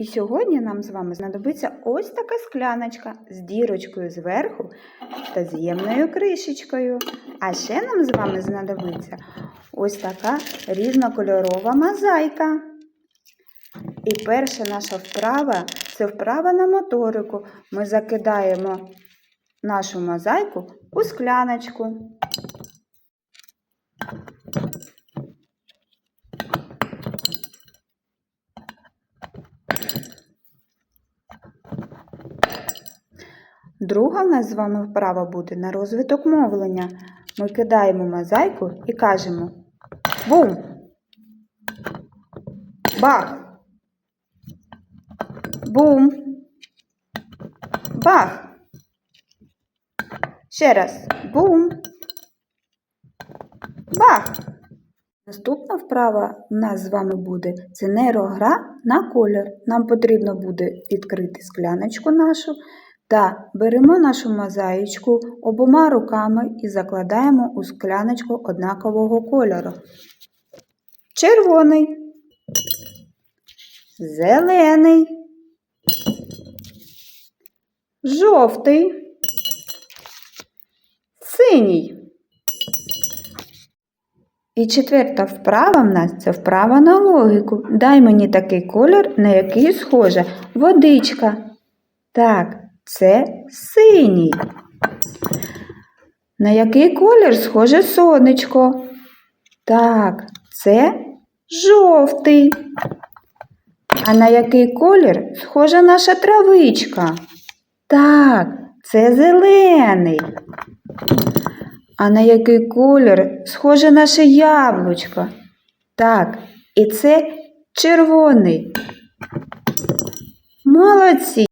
І сьогодні нам з вами знадобиться ось така скляночка з дірочкою зверху та з'ємною кришечкою. А ще нам з вами знадобиться ось така різнокольорова мозаїка. І перша наша вправа це вправа на моторику. Ми закидаємо нашу мозаїку у скляночку. Друга в нас з вами вправа буде на розвиток мовлення. Ми кидаємо мозаїку і кажемо бум! Бах! Бум! Бах! Ще раз. Бум! Бах! Наступна вправа в нас з вами буде це нейрогра на колір. Нам потрібно буде відкрити скляночку нашу та беремо нашу мозаїчку обома руками і закладаємо у скляночку однакового кольору. Червоний, зелений, жовтий, синій. І четверта вправа в нас це вправа на логіку. Дай мені такий колір, на який схоже водичка. Так, це синій. На який колір схоже сонечко? Так, це жовтий. А на який колір схожа наша травичка? Так, це зелений. А на який колір схоже наше яблучко? Так, і це червоний. Молодці!